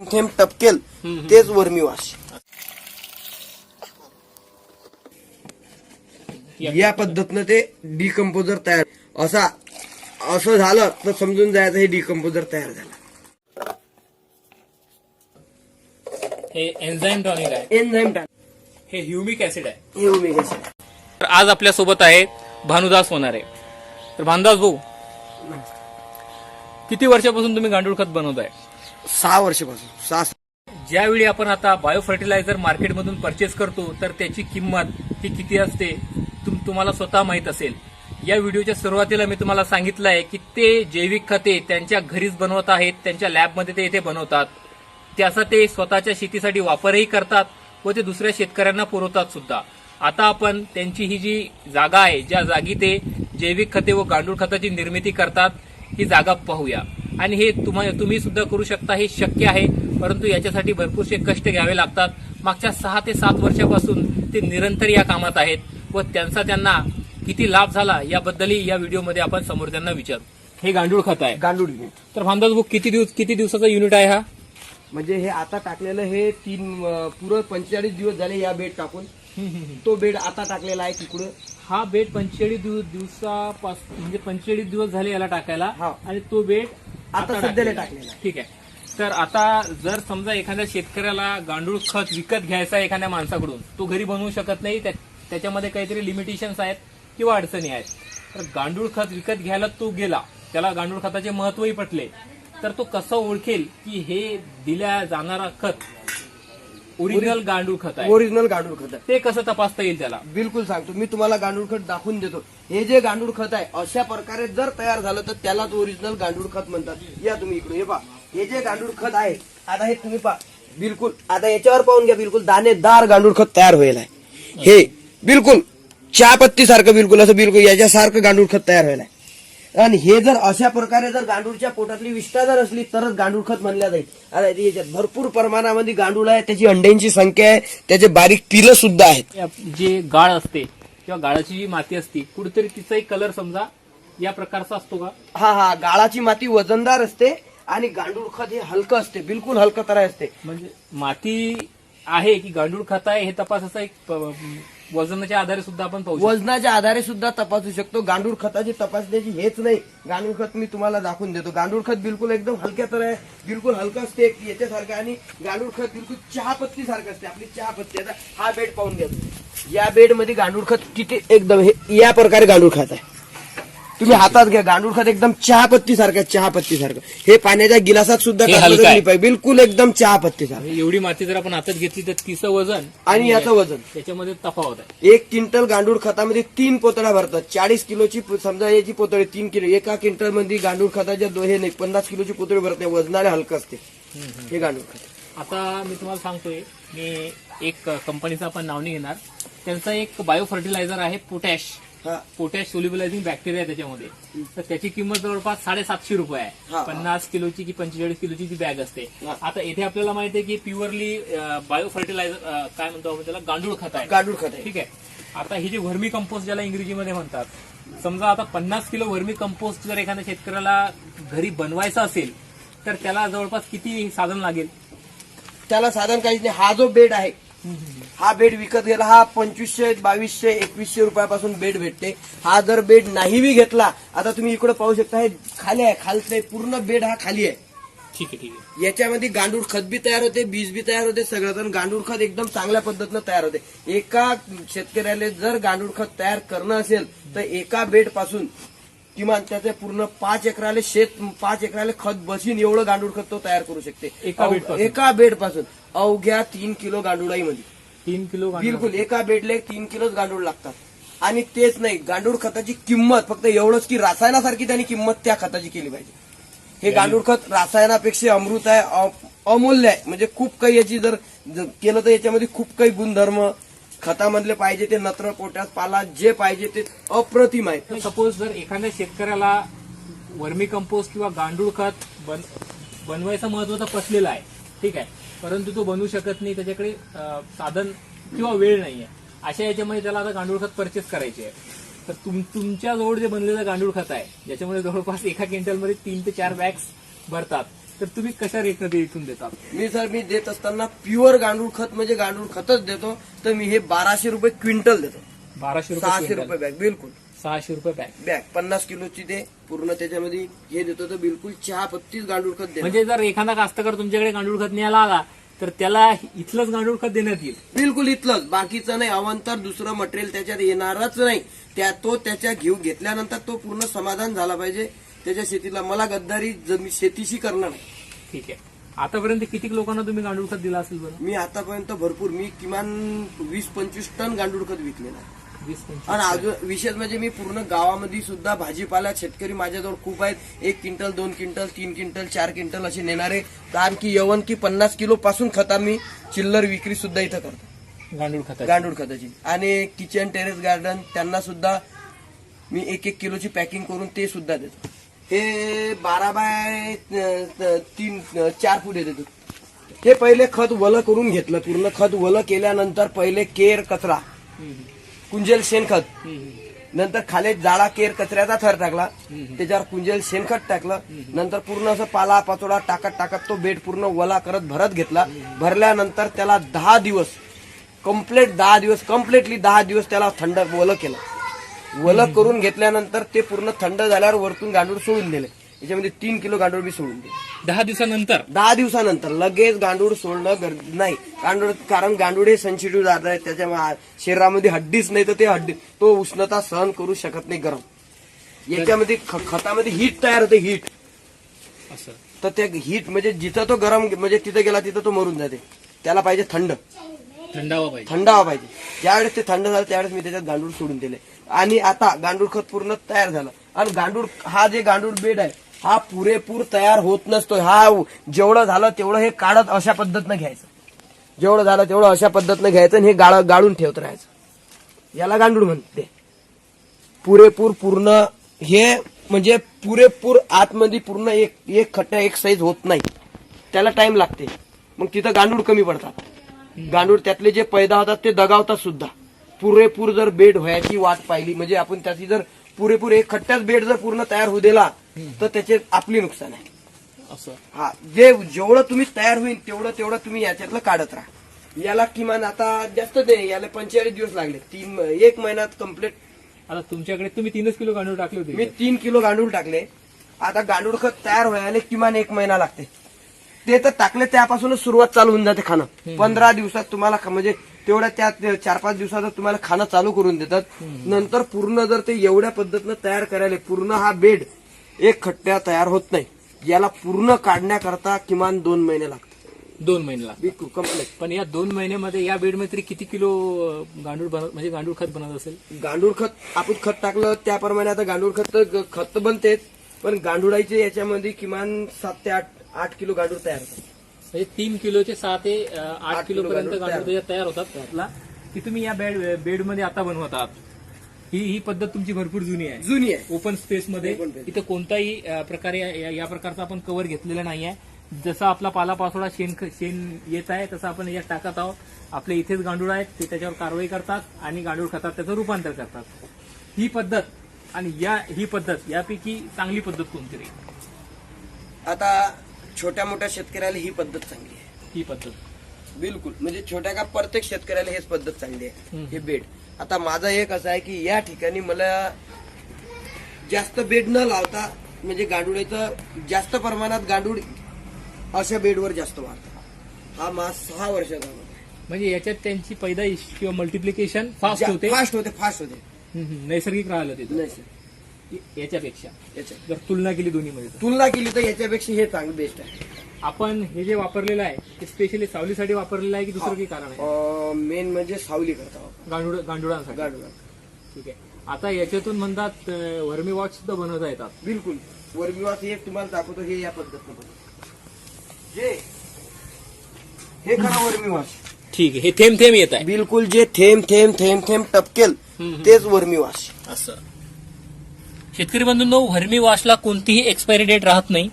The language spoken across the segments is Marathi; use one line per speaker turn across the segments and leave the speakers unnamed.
थेंब टपकेल तेच वर्मी वॉश या पद्धतीनं ते डिकम्पोजर तयार. असा असं झालं तर समजून जायचं हे डिकम्पोजर तयार झालं.
हे एन्झाईम टॉनिक आहे.
एनझाईम
हे ह्युमिक ऍसिड आहे.
हे ओमेगा.
तर आज आपल्यासोबत आहे भानुदास होणारे. तर भानुदास भाऊ किती वर्षापासून तुम्ही गांडूळ खत बनवताय?
सहा वर्षापासून सहा
ज्यावेळी आपण आता बायो फर्टिलायझर मार्केटमधून परचेस करतो तर त्याची किंमत ही किती असते तुम तुम्हाला स्वतः माहीत असेल. या व्हिडिओच्या सुरुवातीला मी तुम्हाला सांगितलं आहे की ते जैविक खते त्यांच्या घरीच बनवत आहेत त्यांच्या लॅबमध्ये ते इथे बनवतात. त्याचा ते स्वतःच्या शेतीसाठी वापरही करतात व ते दुसऱ्या शेतकऱ्यांना पुरवतात सुद्धा. आता आपण त्यांची ही जी जागा आहे ज्या जागी ते जैविक खते व गांडूळ खताची निर्मिती करतात ही जागा पाहूया. आणि हे तुम्हा तुम्ही सुद्धा करू शकता हे शक्य आहे. परंतु याच्यासाठी भरपूरसे कष्ट घ्यावे लागतात. मागच्या सहा ते सात वर्षापासून ते निरंतर या कामात आहेत व त्यांचा त्यांना किती लाभ झाला याबद्दलही या व्हिडिओमध्ये आपण समोर त्यांना विचारू. हे गांडूळ खत आहे.
गांडूळ युनिट
तर भांदाज बुक किती दिवस किती दिवसाचा युनिट आहे हा?
म्हणजे हे आता टाकलेलं हे तीन पुरं पंचेचाळीस दिवस झाले या बेड टाकून. तो बेड आता टाकलेला आहे तिकडं.
हा बेड पंचेचाळीस दिवस दिवसापासून म्हणजे पंचेचाळीस दिवस झाले याला टाकायला. आणि तो बेड
आता सध्याला
टाकलेला. ठीक आहे. तर आता जर समजा एखाद्या शेतकऱ्याला गांडूळ खत विकत घ्यायचा एखाद्या माणसाकडून तो घरी बनवू शकत नाही त्या- त्याच्यामध्ये काहीतरी लिमिटेशन्स आहेत किंवा अडचणी आहेत. तर गांडूळ खत विकत घ्यायला तो गेला त्याला गांडूळ खताचे महत्वही पटले तर तो कसं ओळखेल की हे दिल्या जाणारा खत ओरिजिनल गांडूळ खत आहे.
ओरिजिनल गांडूळ खत आहे.
ते कसं तपासता येईल त्याला?
बिलकुल सांगतो. मी तुम्हाला गांडूळ खत दाखवून देतो. हे जे गांडूळ खत आहे अशा प्रकारे जर तयार झालं तर त्यालाच ओरिजिनल गांडूळ खत म्हणतात. या तुम्ही इकडे हे पहा. हे जे गांडूळ खत आहे आता हे तुम्ही पहा. बिलकुल आता याच्यावर पाहून घ्या बिलकुल दाणेदार गांडूळ खत तयार होईल आहे. हे बिलकुल चहापत्ती सारखं बिलकुल असं बिलकुल याच्यासारखं गांडूळ खत तयार होईल आहे. आणि हे जर अशा प्रकारे जर गांडूळच्या पोटातली विष्ठा जर असली तरच गांडूळ खत म्हणल्या जाईल. याच्यात भरपूर प्रमाणामध्ये गांडूळ आहे त्याची अंड्यांची संख्या आहे त्याचे बारीक पिलं सुद्धा आहेत.
जे गाळ असते किंवा गाळाची जी माती असते कुठेतरी तिचाही कलर समजा या प्रकारचा असतो का?
हा हा गाळाची माती वजनदार असते आणि गांडूळ खत हे हलकं असते बिलकुल हलकं तर असते.
म्हणजे माती आहे की गांडूळ खत आहे हे तपासाचा एक प- वजनाच्या आधारे सुद्धा आपण पाहू शकतो.
वजनाच्या आधारे सुद्धा तपासू शकतो. गांडूळ खताची तपासण्याची हेच नाही. गांडूळ खत मी तुम्हाला दाखवून देतो. गांडूळ खत बिलकुल एकदम हलक्या तर आहे. बिलकुल हलकं असते याच्यासारखं आणि गांडूळ खत बिलकुल चहापत्ती सारखं असते. आपली चहापत्ती. आता हा बेड पाहून घ्या तुम्ही. या बेडमध्ये गांडूळ खत किती एकदम हे या प्रकारे गांडूळ खत आहे. तुम्ही हातात घ्या गांडूळ खत एकदम चहापत्ती सारखं चहापत्ती सारखं. हे पाण्याच्या गिलासात सुद्धा
हे हलकं आहे.
पाहिजे. बिलकुल एकदम चहापत्ती सारखं.
एवढी माती जर आपण हातात घेतली तर तिचं वजन
आणि याचं वजन.
त्याच्यामध्ये तफावत आहे.
एक क्विंटल गांडूळ खतामध्ये तीन पोतळ्या भरतात. चाळीस किलोची प- समजा याची पोतळी तीन किलो एका क्विंटलमध्ये गांडूळ खताच्या दो हे नाही पन्नास किलोची पोतळी भरत नाही. वजनाने हलकं असते हे गांडूळ खत.
आता मी तुम्हाला सांगतोय मी एक कंपनीचं आपण नाव नाही घेणार. त्यांचा एक बायो फर्टिलायझर आहे पोटॅश पोटॅश सोल्युबलायझिंग बॅक्टेरिया त्याच्यामध्ये. तर त्याची किंमत जवळपास साडेसातशे रुपये. आहे. पन्नास किलोची की पंचेचाळीस किलोची ती बॅग असते. आता इथे आपल्याला माहिती आहे की प्युअरली बायो फर्टिलायझर काय म्हणतो आपण त्याला? गांडूळ खत आहे.
गांडूळ खत आहे.
ठीक आहे. आता ही जी व्हर्मी कंपोस्ट ज्याला इंग्रजीमध्ये म्हणतात समजा आता पन्नास किलो व्हर्मी कंपोस्ट जर एखाद्या शेतकऱ्याला घरी बनवायचं असेल तर त्याला जवळपास किती साधन लागेल?
त्याला साधारण काहीच नाही. हा जो बेड आहे हा बेड विकत गेला हा पंचवीसशे बावीसशे एकवीसशे रुपयापासून बेड भेटते. हा जर बेड नाही बी घेतला आता तुम्ही इकडे पाहू शकता हे खाली आहे खालचं पूर्ण बेड हा खाली आहे.
ठीक आहे ठीक आहे.
याच्यामध्ये गांडूळ खत बी तयार होते बीज बी तयार होते सगळं. तर गांडूळ खत एकदम चांगल्या पद्धतीनं तयार होते. एका शेतकऱ्याला जर गांडूळ खत तयार करणं असेल तर एका बेडपासून किमान त्याचे पूर्ण पाच एकराले शेत पाच एकराले खत बसीन एवढं गांडूळ खत तो तयार करू शकते.
एका बेडपासून
अवघ्या तीन किलो गांडुळाईमध्ये
तीन किलो गांडूळ.
बिलकुल एका बेडले तीन किलोच गांडूळ लागतात. आणि तेच नाही गांडूळ खताची किंमत फक्त एवढंच की रासायनासारखी त्यांनी किंमत त्या खताची केली पाहिजे. हे गांडूळ खत रासायनापेक्षा अमृत आहे अ- अमूल्य आहे. म्हणजे खूप काही याची जर केलं तर याच्यामध्ये खूप काही गुणधर्म खतामधले पाहिजे ते नत्र पोट्यात पाला जे पाहिजे ते अप्रतिम आहे.
सपोज जर एखाद्या शेतकऱ्याला वर्मी कंपोस्ट किंवा गांडूळ खत बन बनवायचं महत्त्व तर पसलेलं आहे ठीक आहे. परंतु तो बनवू शकत नाही त्याच्याकडे साधन किंवा वेळ नाही आहे अशा याच्यामध्ये त्याला आता गांडूळ खत परचेस करायचे आहे. तर तुम तुमच्या जवळ जे बनलेलं गांडूळ खत आहे ज्याच्यामध्ये जवळपास एका क्विंटलमध्ये तीन ते चार बॅग्स भरतात तर तुम्ही कशा रेटनं ते इथून देतात?
मी सर मी देत असताना प्युअर गांडूळ खत म्हणजे गांडूळ खतच देतो तर मी हे बाराशे रुपये क्विंटल देतो.
बाराशे रुपये
सहाशे. रुपये बॅग बिलकुल.
सहाशे रुपये बॅग
बॅग पन्नास किलोची ते पूर्ण त्याच्यामध्ये हे देतो तर बिलकुल चहा पत्तीच गांडूळ खत देतो
म्हणजे जर एखादा कास्तकार तुमच्याकडे गांडूळ खत न्यायला आला तर त्याला इथलंच गांडूळ खत देण्यात येईल.
बिलकुल इथलंच. बाकीचं नाही अवंतर दुसरं मटेरियल त्याच्यात येणारच नाही. त्या तो त्याच्या घेऊ घेतल्यानंतर तो पूर्ण समाधान झाला पाहिजे. त्याच्या शेतीला मला गद्दारी जमी शेतीशी करणार नाही.
ठीक आहे. आतापर्यंत किती लोकांना तुम्ही गांडूळ खत दिला असेल बरं?
मी आतापर्यंत भरपूर. मी किमान वीस पंचवीस टन गांडूळ खत विकलेलं आहे. आणि अजून विशेष म्हणजे मी पूर्ण गावामध्ये सुद्धा भाजीपाला शेतकरी माझ्याजवळ खूप आहेत. एक क्विंटल दोन क्विंटल तीन क्विंटल चार क्विंटल असे नेणारे. कारण की यवन की पन्नास किलो पासून खता मी चिल्लर विक्री सुद्धा इथं करतो.
गांडूळ खत
गांडूळ खताची. आणि किचन टेरेस गार्डन त्यांना सुद्धा मी एक एक किलोची पॅकिंग करून ते सुद्धा देतो. हे बारा बाय तीन चार फुटे देतो हे पहिले खत वलं करून घेतलं. पूर्ण खत वलं केल्यानंतर पहिले केर कचरा. कुंजेल शेणखत. नंतर खाली जाळा केर कचऱ्याचा थर टाकला. त्याच्यावर कुंजेल शेणखत टाकलं. नंतर पूर्ण असं पाला पाचोडा टाकत टाकत तो बेड पूर्ण वला करत भरत घेतला. भरल्यानंतर त्याला दहा दिवस कंप्लीट दहा दिवस कम्प्लिटली दहा दिवस त्याला थंड वलं केलं. वलं करून घेतल्यानंतर ते पूर्ण थंड झाल्यावर वरतून गांडूळ सोडून दिले. याच्यामध्ये तीन किलो गांडूळ बी सोडून दिले.
दहा दिवसानंतर?
दहा दिवसानंतर. लगेच गांडूळ सोडणं गर- नाही. गांडूळ कारण गांडूळ हे सेन्सिटिव्ह जात आहे त्याच्या मा- शरीरामध्ये हड्डीच नाही तर ते हड्डी तो उष्णता सहन करू शकत नाही गरम. याच्यामध्ये ख- खतामध्ये हीट तयार होते हीट
असं.
तर ते हीट म्हणजे जिथं तो गरम म्हणजे तिथं गेला तिथं तो मरून जाते. त्याला पाहिजे थंड.
थंडावा पाहिजे.
थंड हवा पाहिजे. ज्यावेळेस ते थंड झालं त्यावेळेस मी त्याच्यात गांडूळ सोडून दिले. आणि आता गांडूळ खत पूर्ण तयार झालं. आणि गांडूळ हा जे गांडूळ बेड आहे हा पुरेपूर तयार होत नसतो हा जेवढं झालं तेवढं हे काढत अशा पद्धतीनं घ्यायचं. जेवढं झालं तेवढं अशा पद्धतीनं घ्यायचं आणि हे गाळ गाळून ठेवत राहायचं. याला गांडूळ म्हणते. पुरेपूर पूर्ण हे म्हणजे पुरेपूर आतमध्ये पूर्ण एक एक खट्ट्या एक साईज होत नाही. त्याला टाइम लागते. मग तिथं गांडूळ कमी पडतात. गांडूळ त्यातले जे पैदा होतात ते दगावतात सुद्धा. पुरेपूर जर बेड व्हायची वाट पाहिली म्हणजे आपण त्याची जर पुरेपूर एक खट्ट्याच बेड जर पूर्ण तयार होऊ दिला तर त्याचे आपली नुकसान आहे.
असं.
हा जे जेवढं तुम्ही तयार होईल तेवढं तेवढं तुम्ही याच्यातलं काढत राहा. याला किमान आता जास्त नाही याला पंचेचाळीस दिवस लागले. तीन एक महिन्यात कंप्लीट
आता तुमच्याकडे तुम्ही तीनच किलो गांडूळ टाकले
मी
होते
तीन किलो गांडूळ टाकले. आता गांडूळ खत तयार व्हायला किमान एक महिना लागते. ते तर टाकले त्यापासूनच सुरुवात चालू होऊन जाते खाणं. पंधरा दिवसात तुम्हाला म्हणजे तेवढ्या त्यात चार पाच दिवसात तुम्हाला खाणं चालू करून देतात. नंतर पूर्ण जर ते एवढ्या पद्धतीनं तयार करायला पूर्ण हा बेड एक खट्ट्या तयार होत नाही. याला पूर्ण काढण्याकरता किमान दोन महिने लागतात.
दोन महिन्याला
बिलकुल कंप्लीट
पण या दोन महिन्यामध्ये या बेडमध्ये तरी किती किलो अं, गांडूळ बनत म्हणजे गांडूळ खत बनत असेल?
गांडूळ खत आपण खत टाकलं त्याप्रमाणे आता गांडूळ खत ग- खत बनतेच पण गांडुळाचे याच्यामध्ये किमान सात ते आठ आठ किलो गांडूळ तयार होतात.
म्हणजे तीन किलोचे सहा ते अं, आठ
आठ
किलो
किलो
पर्यंत
गांडूळ
गांडूळ त्याच्यात तयार होतात. त्यातला की तुम्ही या बेड बेडमध्ये आता बनवत आहात. ही ही पद्धत तुमची भरपूर जुनी आहे.
जुनी आहे.
ओपन स्पेस मध्ये
Open space.
इथं कोणताही अं, प्रकारे या- या प्रकारचा आपण कव्हर घेतलेला नाही आहे जसा आपला पालापासोडा शेण शेण येत आहे तसं आपण यात टाकत आहोत. आपले इथेच गांडूळ आहेत ते त्याच्यावर कारवाई करतात आणि गांडूळ खतात त्याचं रूपांतर करतात. ही पद्धत आणि या ही पद्धत यापैकी चांगली पद्धत कोणती राहील
आता छोट्या मोठ्या शेतकऱ्याला ही पद्धत चांगली आहे.
ही पद्धत.
बिलकुल. म्हणजे छोट्या का प्रत्येक शेतकऱ्याला हेच पद्धत चांगली आहे.
हम्म.
हे बेड. आता माझं एक असं आहे की या ठिकाणी मला जास्त बेड न लावता म्हणजे गांडुळाचं जास्त प्रमाणात गांडूळ अशा बेडवर जास्त वाढतं. हा मास सहा वर्षाचा.
म्हणजे याच्यात त्यांची पैदाईश किंवा मल्टिप्लिकेशन फास्ट होते?
फास्ट होते फास्ट होते.
नैसर्गिक राहिलं
सर
याच्यापेक्षा.
याच्या
जर तुलना केली दोन्हीमध्ये तर.
तुलना केली तर याच्यापेक्षा हे चांगलं बेस्ट आहे.
आपण हे जे वापरलेलं आहे ते स्पेशली सावलीसाठी वापरलेलं आहे की दुसरं काही कारण आहे?
मेन म्हणजे सावली करता. आपण
गांडूळ गांडुळांसाठी.
गांडूळ
ठीक आहे. आता याच्यातून म्हणतात वर्मी वॉच सुद्धा बनवता येतात.
बिलकुल. वर्गीवास हे तुम्हाला दाखवतो हे या पद्धतीनं बनवतो. जे हे खरं वर्मीवास
ठीक आहे. हे थेंब थेंब येत आहे.
बिलकुल जे थेंब थेंब थेंब थेंब टपकेल
हम्म.
तेच वर्मीवास
असं. शेतकरी बंधूंनो व्हर्मी वॉशला कोणतीही एक्सपायरी डेट राहत नाही.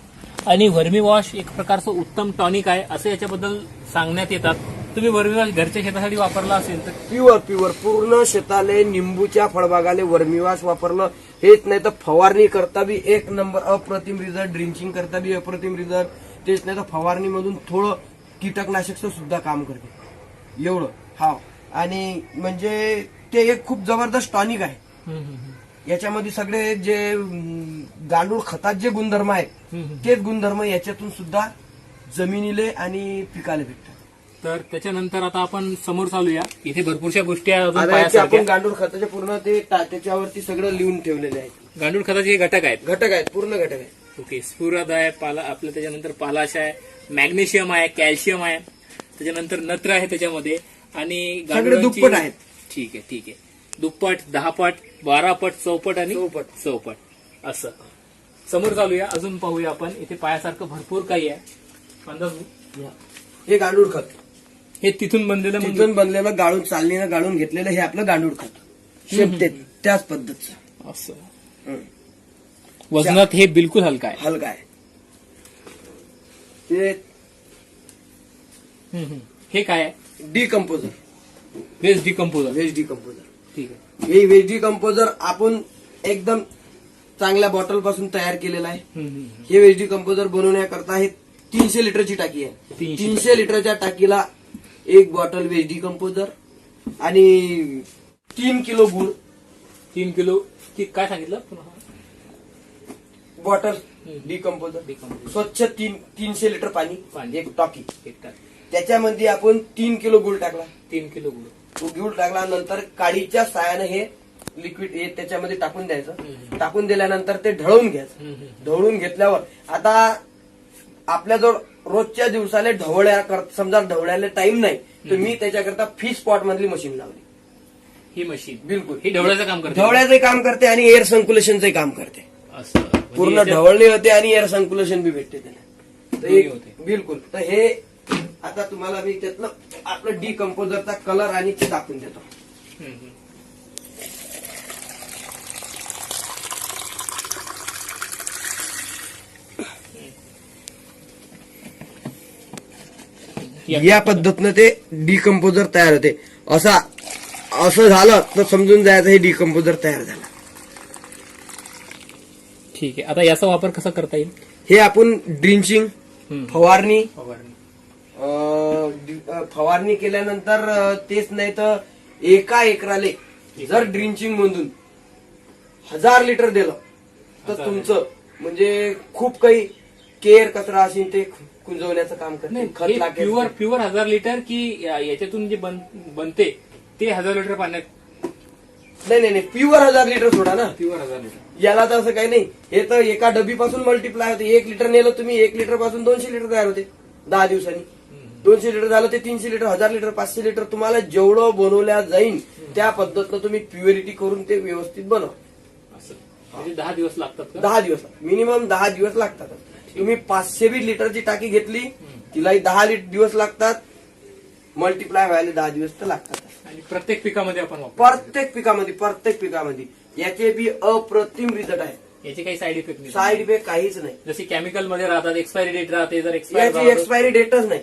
आणि व्हर्मी वॉश एक प्रकारचं उत्तम टॉनिक आहे असं याच्याबद्दल सांगण्यात येतात. तुम्ही व्हर्मी वॉश घरच्या शेतासाठी वापरला असेल तर?
Pure pure. पूर्ण शेताले निंबूच्या फळबागाले वर्मीवास वापरलं. हेच नाही तर फवारणी करता बी एक नंबर अप्रतिम रिझल्ट ड्रिंचिंग करता बी अप्रतिम रिझल्ट तेच नाही तर फवारणीमधून थोडं कीटकनाशकचं सुद्धा काम करते. एवढं. हा आणि म्हणजे ते एक खूप जबरदस्त टॉनिक आहे. याच्यामध्ये सगळे जे गांडूळ खतात जे गुणधर्म आहेत. तेच गुणधर्म याच्यातून सुद्धा जमिनीले आणि पिकाला भेटतात
तर त्याच्यानंतर आता आपण समोर चालूया इथे भरपूरशा गोष्टी आहेत अजून
आता याचे
पायासारख्या.
आपण गांडूळ खताचे पूर्ण ते टा- त्याच्यावरती सगळं लिहून ठेवलेले आहेत
गांडूळ खताचे हे घटक आहेत
घटक आहेत पूर्ण घटक आहेत
ओके स्फुरद आहे पाला आपलं त्याच्यानंतर पालाश आहे मॅग्नेशियम आहे कॅल्शियम आहे त्याच्यानंतर नत्र आहे त्याच्यामध्ये आणि गांडुळांची-
दुप्पट आहेत.
ठीक आहे ठीक आहे दुप्पट दहा पट बारा पट चौपट आणि
चौपट.
चौपट. असं. समोर चालूया अजून पाहूया आपण. इथे पायासारखं भरपूर काही आहे. अंदाज
हे गांडूळ खत.
हे तिथून बनलेलं
तिथून बनलेलं गाळून चालणीनं गाळून घेतलेलं हे आपलं गांडूळ खत. शेपते त्याच पद्धतीचं.
असं. वजनात हे बिलकुल हलका आहे.
हलका आहे. ते.
हे काय आहे?
Decomposer.
Waste decomposer
veg decomposer
ठीक आहे.
हे व्हेज डिकम्पोजर आपण एकदम चांगल्या बॉटलपासून तयार केलेला आहे. हे व्हेज डिकम्पोजर बनवण्याकरता हे तीनशे लिटरची टाकी आहे.
300
तीनशे लिटरच्या टाकीला एक बॉटल व्हेज डिकम्पोजर आणि तीन किलो गुळ.
तीन किलो. की काय सांगितलं
बॉटल. डिकम्पोजर
डिकम्पोजर
स्वच्छ तीन तीनशे लिटर पाणी
पाणी.
एक टाकी.
एक टाक.
त्याच्यामध्ये आपण तीन किलो गुळ टाकला.
तीन किलो गुळ.
तो गुळ टाकला नंतर काडीच्या सायानं हे लिक्विड हे त्याच्यामध्ये टाकून द्यायचं. टाकून दिल्यानंतर ते ढळून घ्यायचं. ढवळून घेतल्यावर आता आपल्याजवळ रोजच्या दिवसाला ढवळ्या कर- समजा ढवळ्याला टाइम नाही तर मी त्याच्याकरता फिश पॉट मधली मशीन लावली.
ही मशीन
बिलकुल.
ही ढवळ्याचं काम करते.
ढवळ्याचे काम करते आणि एअर सर्क्युलेशनचे काम करते.
म्हणजे
पूर्ण ढवळणी होते आणि एअर सर्क्युलेशन बी भेटते त्याला. बिलकुल. तर हे आता तुम्हाला मी त्यातलं आपलं डिकम्पोजरचा कलर आणि ते दाखवून देतो.
या-
पद्धतीनं ते डिकम्पोजर तयार होते असा असं झालं तर समजून जायचं हे डिकम्पोजर तयार झालं
ठीक आहे आता याचा वापर कसा करता येईल
हे आपण ड्रिंचिंग. फवारणी
फवारणी.
फवारणी केल्यानंतर तेच नाही तर एका एकराले जर ड्रिंचिंग मधून हजार लिटर दिलं तर तुमचं म्हणजे खूप काही केअर कचरा असेल ते कुंजवण्याचं काम करते.
प्युअर प्युअर हजार लिटर की याच्यातून जे बन- बनते ते हजार लिटर पाण्यात?
नाही नाही नाही प्युअर हजार लिटर सोडा ना.
प्युअर हजार लिटर.
याला तर असं काही नाही. हे तर एका डबीपासून मल्टिप्लाय होते. एक लिटर नेलं तुम्ही एक लिटरपासून दोनशे लिटर तयार होते. दहा दिवसांनी. दोनशे लिटर झालं ते तीनशे लिटर हजार लिटर पाचशे लिटर तुम्हाला जेवढं बनवल्या जाईल त्या पद्धतीनं तुम्ही प्युरिटी करून ते व्यवस्थित बनवा.
असं. म्हणजे दहा दिवस लागतात
दहा दिवस. मिनिमम दहा दिवस लागतात. तुम्ही पाचशे बी लिटरची टाकी घेतली तिलाही दहा दिवस लागतात. मल्टिप्लाय व्हायला दहा दिवस तर लागतात.
आणि प्रत्येक पिकामध्ये आपण
प्रत्येक पिकामध्ये प्रत्येक पिकामध्ये. याचे बी अप्रतिम रिझल्ट आहे.
याचे काही साईड इफेक्ट नाही.
साईड इफेक्ट काहीच नाही.
जसे केमिकलमध्ये राहतात एक्सपायरी डेट राहते जर
याची
एक्सपायर
एक्सपायरी डेटच नाही.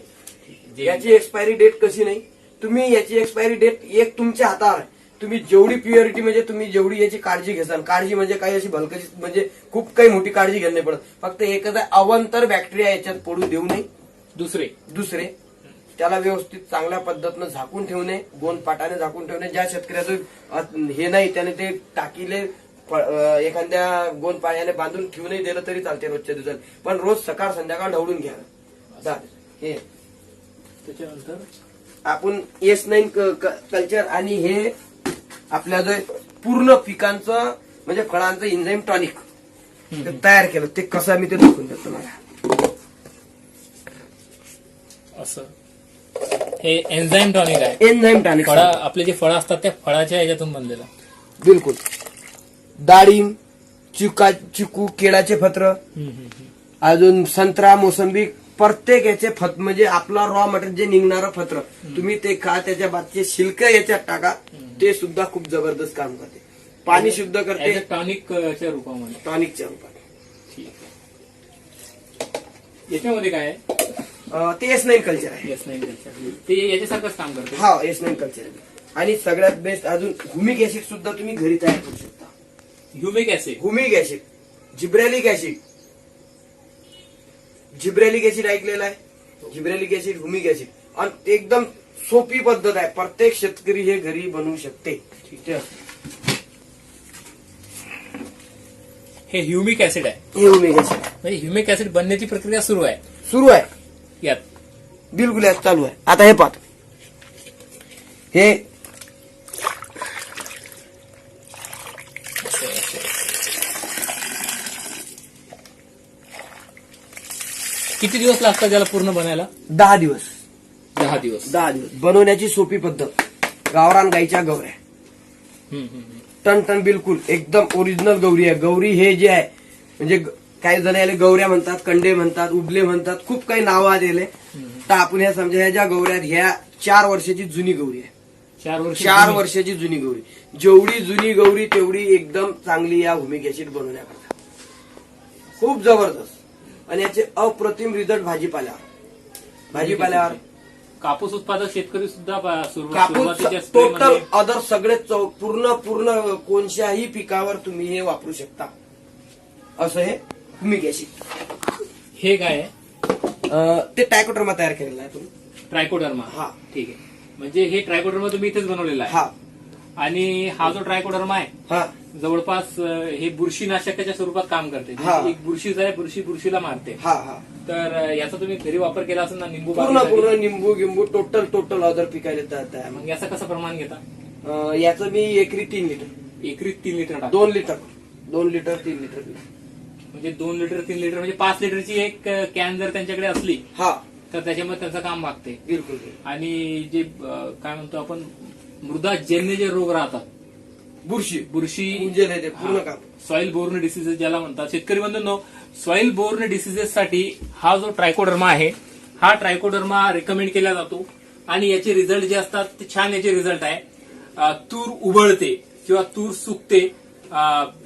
याची एक्सपायरी डेट कशी नाही? तुम्ही याची एक्सपायरी डेट एक तुमच्या हातावर आहे. तुम्ही जेवढी प्युरिटी म्हणजे तुम्ही जेवढी याची काळजी घेसाल. काळजी म्हणजे काही अशी भलकशी म्हणजे खूप काही मोठी काळजी घ्यायला नाही पडत. फक्त एखादा अवंतर बॅक्टेरिया याच्यात पडू देऊ नये.
दुसरे.
दुसरे. त्याला व्यवस्थित चांगल्या पद्धतीनं झाकून ठेवणे गोंद पाटाने झाकून ठेवणे ज्या शेतकऱ्याचं हे नाही त्याने ते टाकीले एखाद्या गोंद पाण्याने बांधून ठेवूनही दिलं तरी चालते रोजच्या दिवसात. पण रोज सकाळ संध्याकाळ ढवळून घ्या. हे.
त्याच्यानंतर
आपण एस नाईन कल्चर आणि हे आपल्या जो पूर्ण पिकांचं म्हणजे फळांचं इंझाईम टॉनिक तयार केलं. ते कसं मी ते दाखवून देतो तुम्हाला.
असं. हे एन्झाईम टॉनिक आहे.
एन्झाईम टॉनिक
फळा आपले जे फळं असतात त्या फळाच्या याच्यातून बनलेलं.
बिलकुल. डाळिंब चिका चिकू केळाचे फत्र अजून संत्रा मोसंबी प्रत्येक याचे फत म्हणजे आपला रॉ मटेरियल जे निघणारं फत्र तुम्ही ते खा त्याच्या बादचे शिल्क याच्यात टाका ते सुद्धा खूप जबरदस्त काम करते. पाणी शुद्ध करते.
टॉनिकच्या रूपामध्ये.
टॉनिकच्या रूपात.
याच्यामध्ये काय
ते एस नाईन कल्चर आहे.
येस नाही ते याच्यासारखंच काम करते?
हा एस नाईन कल्चर आहे. आणि सगळ्यात बेस्ट अजून हुमिक ऍसिड सुद्धा तुम्ही घरी तयार करू शकता.
Humic acid
humic acid gibberellic acid gibberellic acid ऐकलेलं आहे. Gibberellic acid humic acid. आणि एकदम सोपी पद्धत आहे. प्रत्येक शेतकरी हे घरी बनवू शकते.
हे ह्युमिक ऍसिड आहे.
हे हुमिक ऍसिड
म्हणजे ह्युमिक ऍसिड बनण्याची प्रक्रिया सुरू आहे.
सुरू आहे.
यात.
बिलकुल यात चालू आहे. आता हे पाहतो. हे
किती दिवस लागतात त्याला पूर्ण बनायला?
दहा दिवस.
दहा दिवस.
दहा दिवस. बनवण्याची सोपी पद्धत. गावरान गाईच्या गौऱ्या
हम्म, हम्म, हम्म.
टन टन बिलकुल. एकदम ओरिजिनल गौरी आहे. गौरी हे जे आहे म्हणजे ग- काही जण याला गौऱ्या म्हणतात कंडे म्हणतात उबले म्हणतात. खूप काही नावं आलेले तर आपण ह्या समजा ह्या ज्या गौऱ्या आहेत ह्या चार वर्षाची जुनी गौरी आहे.
चार वर्ष
चार वर्षाची जुनी गौरी जेवढी जुनी गौरी तेवढी एकदम चांगली या भूमिक ऍसिड बनवण्याकरता. खूप जबरदस्त. आणि याचे अप्रतिम रिझल्ट भाजीपाल्यावर भाजीपाल्यावर.
कापूस उत्पादक शेतकरी सुद्धा
कापूस टोटल अदर सगळे पूर्ण पूर्ण कोणत्याही पिकावर तुम्ही हे वापरू शकता. असं हे भूमिक ऍसिड
हे काय आहे?
ते टायकोटर्मा तयार केलेलं आहे तुम्ही.
ट्रायकोडर्मा
हा.
ठीक आहे. म्हणजे हे ट्रायकोडर्मा तुम्ही इथेच बनवलेला आहे.
हा.
आणि हा जो ट्रायकोडर्मा आहे
हा.
जवळपास अं, हे बुरशीनाशकाच्या स्वरूपात काम करते.
हा.
एक बुरशीच आहे बुरशी बुरशीला मारते.
हा हा.
तर अं, याचा तुम्ही घरी वापर केला असेल ना निंबू
पूर्ण
बागेसाठी.
पूर्ण निंबू गिंबू टोटल टोटल अदर पिकायला तयार आहे.
मग याचं कसं प्रमाण घेता?
अं, याचं मी एकरी तीन लिटर
एकरी तीन लिटर टाका
दोन लिटर दोन लिटर तीन लिटर
म्हणजे दोन लिटर तीन लिटर म्हणजे पाच लिटरची एक कॅन जर त्यांच्याकडे असली
हा.
तर त्याच्यामध्ये त्यांचं काम भागते.
बिलकुल बिलकुल.
आणि जे अं, काय म्हणतो आपण मृदाजन्य जे रोग राहतात.
बुरशी
बुरशी
उंजेल आहे ते पूर्ण काम.
सॉइल बोर्न डिसिजेस ज्याला म्हणतात. शेतकरी बंधूंनो सॉइल बोर्न डिसिजेस साठी हा जो ट्रायकोडर्मा आहे हा ट्रायकोडर्मा रेकमेंड केला जातो. आणि याचे रिझल्ट जे असतात ते छान याचे रिझल्ट आहे. तूर उबळते किंवा तूर सुकते.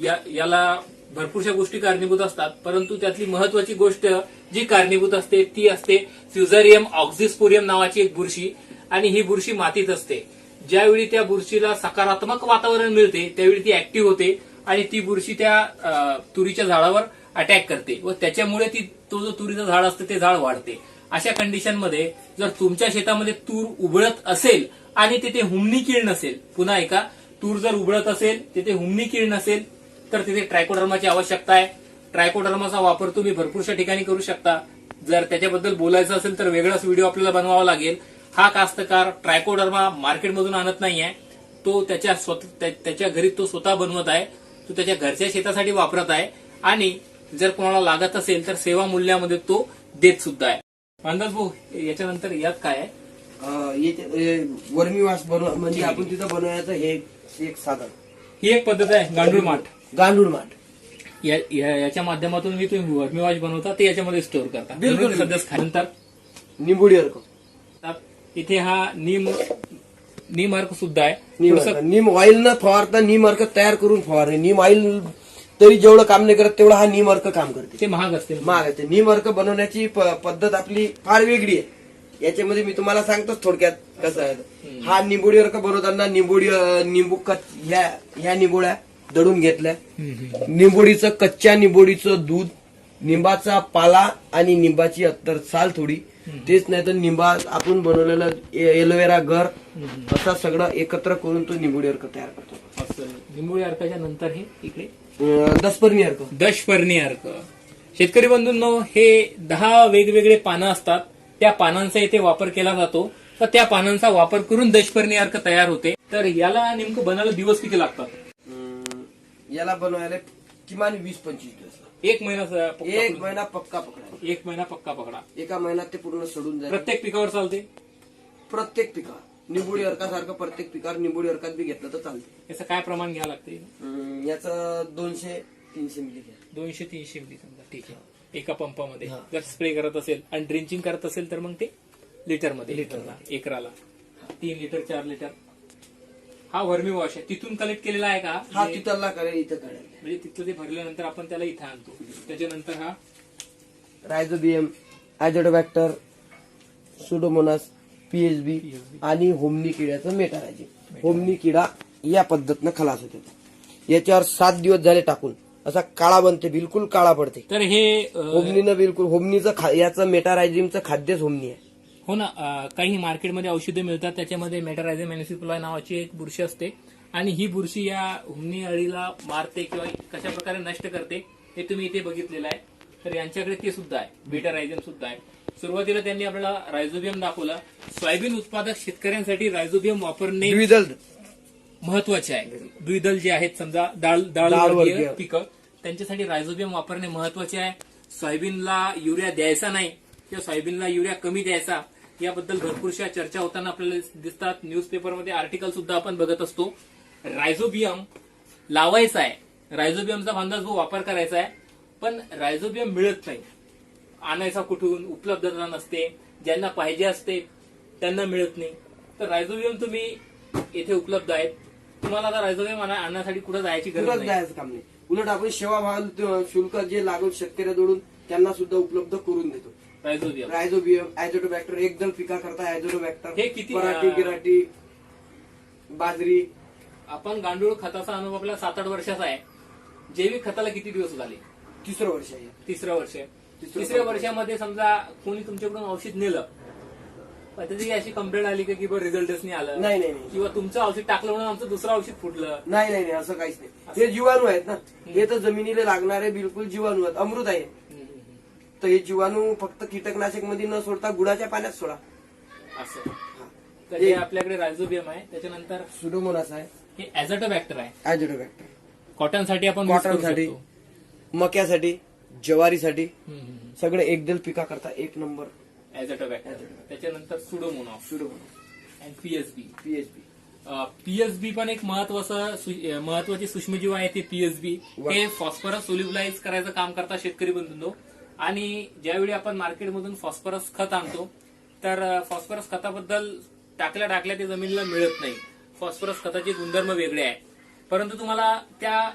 या- याला भरपूरशा गोष्टी कारणीभूत असतात. परंतु त्यातली महत्वाची गोष्ट जी कारणीभूत असते ती असते फ्युझारियम ऑक्झिस्पोरियम नावाची एक बुरशी. आणि ही बुरशी मातीत असते. ज्यावेळी त्या बुरशीला सकारात्मक वातावरण मिळते त्यावेळी ती ऍक्टिव्ह होते आणि ती बुरशी त्या तुरीच्या झाडावर अटॅक करते व त्याच्यामुळे ती तो जो तुरीचं झाड असतं ते झाड वाढते. अशा कंडिशनमध्ये जर तुमच्या शेतामध्ये तूर उबळत असेल आणि तिथे हुमणी कीड नसेल पुन्हा एका तूर जर उबळत असेल तिथे हुमणी कीड नसेल तर तिथे ट्रायकोडर्माची आवश्यकता आहे. ट्रायकोडर्माचा वापर तुम्ही भरपूरशा ठिकाणी करू शकता. जर त्याच्याबद्दल बोलायचं असेल तर वेगळाच व्हिडिओ आपल्याला बनवावा लागेल. हा कास्तकार ट्रायकोडर्मा मार्केटमधून आणत नाहीये. तो त्याच्या स्वतः त्याच्या घरी तो स्वतः बनवत आहे. तो त्याच्या घरच्या शेतासाठी वापरत आहे. आणि जर कोणाला लागत असेल तर सेवा मूल्यामध्ये तो देत सुद्धा आहे. अंदाज भाऊ याच्यानंतर यात काय आहे?
हे वर्मीवास बनव म्हणजे आपण तिथं बनवण्याचं हे एक साधन.
ही एक पद्धत आहे गांडूळ माठ.
गांडूळ माठ.
या- या- याच्या माध्यमातून मी तुम्ही वर्मीवाश बनवता ते याच्यामध्ये स्टोअर करता.
बिलकुल.
सध्या खाल्यानंतर
निंबुडी अर्क
इथे हा नीम नीम अर्क सुद्धा आहे.
नीम
थोडंसं
अर्क. नीम ऑइल न फवारता नीम अर्क तयार करून फवारणे. नीम ऑइल तरी जेवढं काम नाही करत तेवढं हा नीम अर्क काम करते.
ते महाग असते.
महाग आहे ते नीम अर्क बनवण्याची प- पद्धत आपली फार वेगळी आहे. याच्यामध्ये मी तुम्हाला सांगतोच थोडक्यात कसं आहे. ते. हा निंबोडी अर्क बनवताना निंबोडी अं, निंबू कच ह्या ह्या निंबोड्या दडून घेतल्या. निंबोडीचं कच्च्या निंबोडीचं दूध निंबाचा पाला आणि निंबाची अत्तर साल थोडी तेच नाही तर निंबा आपण बनवलेलं एलोवेरा गर असं सगळं एकत्र करून तो निंबोडी अर्क तयार करतो.
असं. निंबोळी अर्काच्या नंतर हे इकडे?
अं, दसपर्णी अर्क.
दशपर्णी अर्क. शेतकरी बंधूंनो हे दहा वेगवेगळे पानं असतात. त्या पानांचा इथे वापर केला जातो. तर त्या पानांचा वापर करून दशपर्णी अर्क तयार होते. तर याला नेमकं बनायला दिवस किती लागतात?
अं, याला बनवायला किमान वीस पंचवीस दिवस लागतात.
एक महिना
एक. महिना पक्का पकडा.
एक महिना पक्का पकडा.
एका महिन्यात ते पूर्ण सोडून जाईल.
प्रत्येक पिकावर चालते?
प्रत्येक पिकावर. निंबोडी अर्कासारखं प्रत्येक पिकावर निंबोडी अर्कात बी घेतलं तर चालते.
याचं काय प्रमाण घ्यावं लागते
याचं दोनशे तीनशे मिली घ्या.
दोनशे तीनशे मिली समजा. ठीक आहे. एका पंपामध्ये. जर स्प्रे करत असेल आणि ड्रिंचिंग करत असेल तर मग ते लिटरमध्ये. लिटरला एकराला. तीन लिटर चार लिटर. हा वर्मी वॉश आहे. तिथून कलेक्ट केलेला आहे का?
हा
म्हणजे
तिथला करेल इथं काढेल
म्हणजे तिथलं ते भरल्यानंतर आपण त्याला इथं आणतो. त्याच्यानंतर हा
रायझोबियम ऍझोडोबॅक्टर सुडोमोनास पीएचबी. आणि होमनी किड्याचं मेटारायझिंग होमनी किडा या पद्धतीनं खलास होते. याच्यावर सात दिवस झाले टाकून. असा काळा बनते बिलकुल काळा पडते.
तर हे अ,
होमनीनं बिलकुल होमनीचं खा- याचं मेटारायझिमचं खाद्यच होमनी आहे.
हो ना काही मार्केटमध्ये औषधे मिळतात त्याच्यामध्ये मेटारायझम मॅनिसिपुला नावाची एक बुरशी असते. आणि ही बुरशी या हुमणी अळीला मारते किंवा कशा प्रकारे नष्ट करते हे तुम्ही इथे बघितलेलं आहे. तर यांच्याकडे ते सुद्धा आहे बेटारायझम सुद्धा आहे. सुरुवातीला त्यांनी आपल्याला रायझोबियम दाखवला. सोयाबीन उत्पादक शेतकऱ्यांसाठी रायझोबियम वापरणे
द्विदल.
महत्त्वाचे आहे. द्विदल जे आहेत समजा डाळ डाळ
डाळवर्गीय.
पिकं त्यांच्यासाठी रायझोबियम वापरणे महत्त्वाचे आहे. सोयाबीनला युरिया द्यायचा नाही किंवा सोयाबीनला युरिया कमी द्यायचा याबद्दल भरपूरशा चर्चा होताना आपल्याला दिसतात. न्यूजपेपरमध्ये आर्टिकल सुद्धा आपण बघत असतो. रायझोबियम लावायचा आहे रायझोबियमचा फांदा जो वापर करायचा आहे पण रायझोबियम मिळत नाही. आणायचा कुठून? उपलब्धता नसते. ज्यांना पाहिजे असते त्यांना मिळत नाही. तर रायझोबियम तुम्ही येथे उपलब्ध आहेत. तुम्हाला आता रायझोबियम आणा- आणण्यासाठी कुठं जायची गरज
द्यायचं काम नाही. उलट आपण सेवा भाव शुल्क जे लागू शेतकऱ्याकडून त्यांना सुद्धा उपलब्ध करून देतो.
रायझोबियम
रायझोबियम ऍझोटोबॅक्टर एकदल पिका करता ऍझोटोबॅक्टर
हे किती,
पराठी गिराटी बाजरी.
आपण गांडूळ खताचा अनुभव आपला सात आठ वर्षाचा आहे. जैविक खताला किती दिवस झाले?
तिसरं वर्ष आहे.
तिसरं वर्ष. तिसऱ्या
वर्ष.
वर्षामध्ये समजा कोणी तुमच्याकडून औषध नेलं त्याची अशी कंप्लेंट आली का की बरं रिझल्टच नाही आलं?
नाही नाही नाही.
किंवा तुमचं औषध टाकलं म्हणून आमचं दुसरं औषध फुटलं?
नाही नाही नाही असं काहीच नाही. हे जीवाणू आहेत ना. हे तर जमिनीला लागणारे बिलकुल जीवाणू आहेत. अमृत आहे. तर हे जीवाणू फक्त कीटकनाशकमध्ये न सोडता गुळाच्या पाण्यात सोडा.
असं. तर हे आपल्याकडे रायझोबियम आहे. त्याच्यानंतर
सुडोमोनास आहे.
हे ऍझोटोबॅक्टर आहे.
ऍझोटोबॅक्टर
कॉटनसाठी आपण use करू
कॉटनसाठी
शकतो.
मक्यासाठी ज्वारीसाठी
हम्म, हम्म, हम्म.
सगळे एकदल पिका करता एक नंबर
ऍझोटोबॅक्टर त्याच्यानंतर सुडोमोनॉफ
सुडोमोनास.
आणि पीएसबी
पीएचपी
पीएसबी पण एक महत्वाचं सु- अं, महत्त्वाचे सूक्ष्मजीव आहे ते पीएसबी
वा.
हे फॉस्फरस सोल्युबलाइज करायचं काम करतात शेतकरी बंधूंनो. आणि ज्यावेळी आपण मार्केटमधून फॉस्फरस खत आणतो तर फॉस्फरस खताबद्दल टाकल्या टाकल्या ते जमिनीला मिळत नाही. फॉस्फरस खताचे गुणधर्म वेगळे आहे परंतु तुम्हाला त्या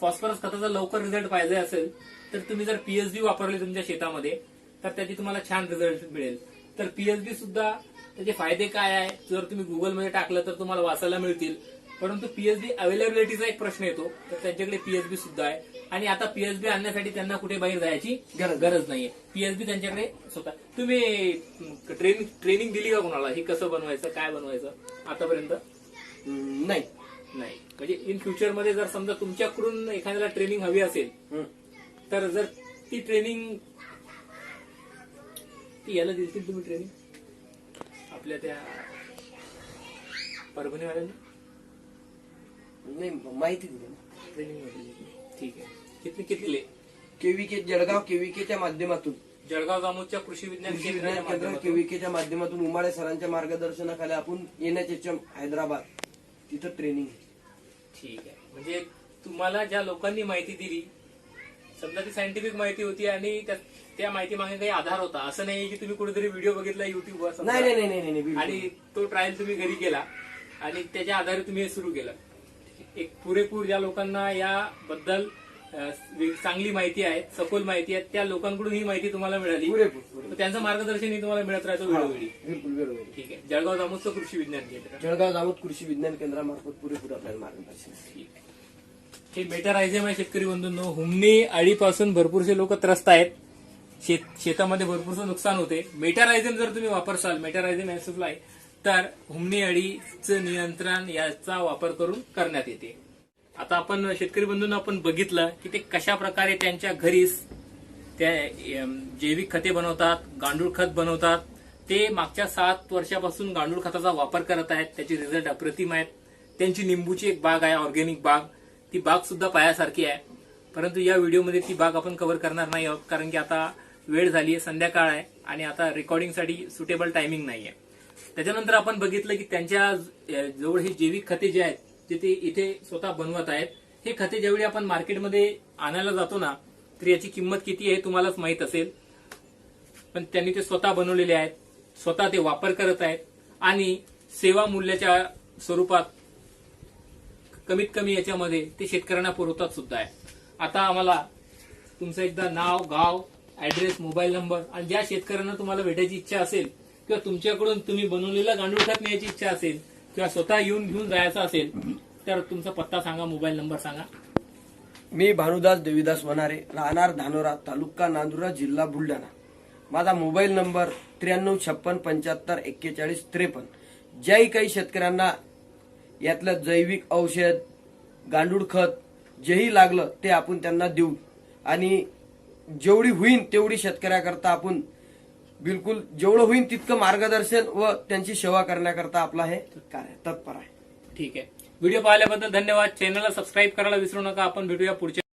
फॉस्फरस खताचा लवकर रिझल्ट पाहिजे असेल तर तुम्ही जर पीएचबी वापरले तुमच्या शेतामध्ये तर त्याची तुम्हाला छान रिझल्ट मिळेल. तर पीएचबी सुद्धा त्याचे फायदे काय आहे? जर तुम्ही गुगलमध्ये टाकलं तर तुम्हाला वाचायला मिळतील. परंतु पीएचबी अवेलेबिलिटीचा एक प्रश्न येतो. तर त्यांच्याकडे पीएचबी सुद्धा आहे. आणि आता पीएचबी आणण्यासाठी त्यांना कुठे बाहेर जायची
गरज
नाहीये. पीएचबी त्यांच्याकडे स्वतः तुम्ही ट्रेनिंग ट्रेनिंग दिली का कोणाला? हे कसं बनवायचं? काय बनवायचं? आतापर्यंत?
नाही.
नाही. म्हणजे इन फ्युचरमध्ये जर समजा तुमच्याकडून एखाद्याला ट्रेनिंग हवी असेल. तर जर ती ट्रेनिंग ती याला दिलतील तुम्ही ट्रेनिंग आपल्या त्या परभणीवाल्यांना?
नाही माहिती दिली ना
ट्रेनिंग. ठीक आहे. किती किती
केव्हीके जळगाव केव्हीकेच्या माध्यमातून.
जळगाव जामोदच्या कृषी विज्ञान
कृषी
केंद्राच्या
विज्ञान केंद्र केव्हीकेच्या माध्यमातून उमाळे सरांच्या मार्गदर्शनाखाली आपण एनएचएचएम हैदराबाद तिथं ट्रेनिंग
ठीक आहे. म्हणजे तुम्हाला ज्या लोकांनी माहिती दिली समजा ती सायंटिफिक माहिती होती आणि त्या- त्या माहिती मागे काही आधार होता. असं नाही की तुम्ही कुठेतरी व्हिडिओ बघितला युट्यूबवर.
नाही नाही नाही नाही नाही बिलकुल.
आणि तो ट्रायल तुम्ही घरी केला आणि त्याच्या आधारे तुम्ही हे सुरू केलं. एक पुरेपूर ज्या लोकांना याबद्दल चांगली माहिती आहे सखोल माहिती आहे त्या लोकांकडून ही माहिती तुम्हाला मिळाली.
पुरेपूर
त्यांचं मार्गदर्शनही तुम्हाला मिळत राहतं
हा,
वेळोवेळी.
बिलकुल बरोबर
ठीक आहे. जळगाव जामोदचं कृषी विज्ञान केंद्र.
जळगाव जामोद कृषी विज्ञान केंद्रामार्फत पुरेपूर आपल्याला मार्गदर्शन आहे.
ठीक आहे. हे मेटारायझम आहे शेतकरी बंधूंनो हुमणी अळीपासून भरपूरसे लोक त्रस्त आहेत. शेत शेतामध्ये भरपूरचं नुकसान होते. मेटारायझम जर तुम्ही वापरसाल मेटारायझम सप्लाय तर हुमणी अळीचं नियंत्रण याचा वापर करून करण्यात येते. आता आपण शेतकरी बंधूंना आपण बघितलं की ते कशा प्रकारे त्यांच्या घरीच त्या जैविक खते बनवतात गांडूळ खत बनवतात. ते मागच्या सात वर्षापासून गांडूळ खताचा वापर करत आहेत. त्याचे रिझल्ट अप्रतिम आहेत. त्यांची निंबूची एक बाग आहे ऑर्गेनिक बाग. ती बाग सुद्धा पायासारखी आहे. परंतु या व्हिडिओमध्ये ती बाग आपण कव्हर करणार नाही आहोत कारण की आता वेळ झाली आहे संध्याकाळ आहे आणि आता रेकॉर्डिंगसाठी सुटेबल टायमिंग नाही आहे त्याच्यानंतर आपण बघितलं की त्यांच्या जवळ हे जैविक खते जे आहेत जे ते इथे स्वतः बनवत आहेत हे खते ज्यावेळी आपण मार्केटमध्ये आणायला जातो ना तर याची किंमत किती आहे तुम्हालाच माहीत असेल. पण त्यांनी ते स्वतः बनवलेले आहेत स्वतः ते वापर करत आहेत आणि सेवा मूल्याच्या स्वरूपात कमीत कमी याच्यामध्ये ते शेतकऱ्यांना पुरवतात सुद्धा आहे. आता आम्हाला तुमचं एकदा नाव गाव ऍड्रेस मोबाईल नंबर आणि ज्या शेतकऱ्यांना तुम्हाला भेटायची इच्छा असेल किंवा तुमच्याकडून तुम्ही बनवलेला गांडूळ खत न्यायची इच्छा असेल किंवा स्वतः येऊन घेऊन जायचं असेल तर तुमचा पत्ता सांगा मोबाईल नंबर सांगा.
मी भानुदास देवीदास वनारे राहणार धानोरा तालुका नांदुरा जिल्हा बुलढाणा. माझा मोबाईल नंबर त्र्याण्णव छप्पन पंच्याहत्तर एक्केचाळीस त्रेपन्न. ज्याही काही शेतकऱ्यांना यातलं जैविक औषध गांडूळ खत जेही लागलं ते आपण त्यांना देऊ. आणि जेवढी होईन तेवढी शेतकऱ्याकरता आपण बिलकुल जेवढं होईल तितकं मार्गदर्शन व त्यांची सेवा करण्याकरता आपला हे कार्य तत्पर आहे.
ठीक आहे. व्हिडिओ पाहिल्याबद्दल धन्यवाद. चॅनलला सबस्क्राईब करायला विसरू नका. आपण भेटूया पुढच्या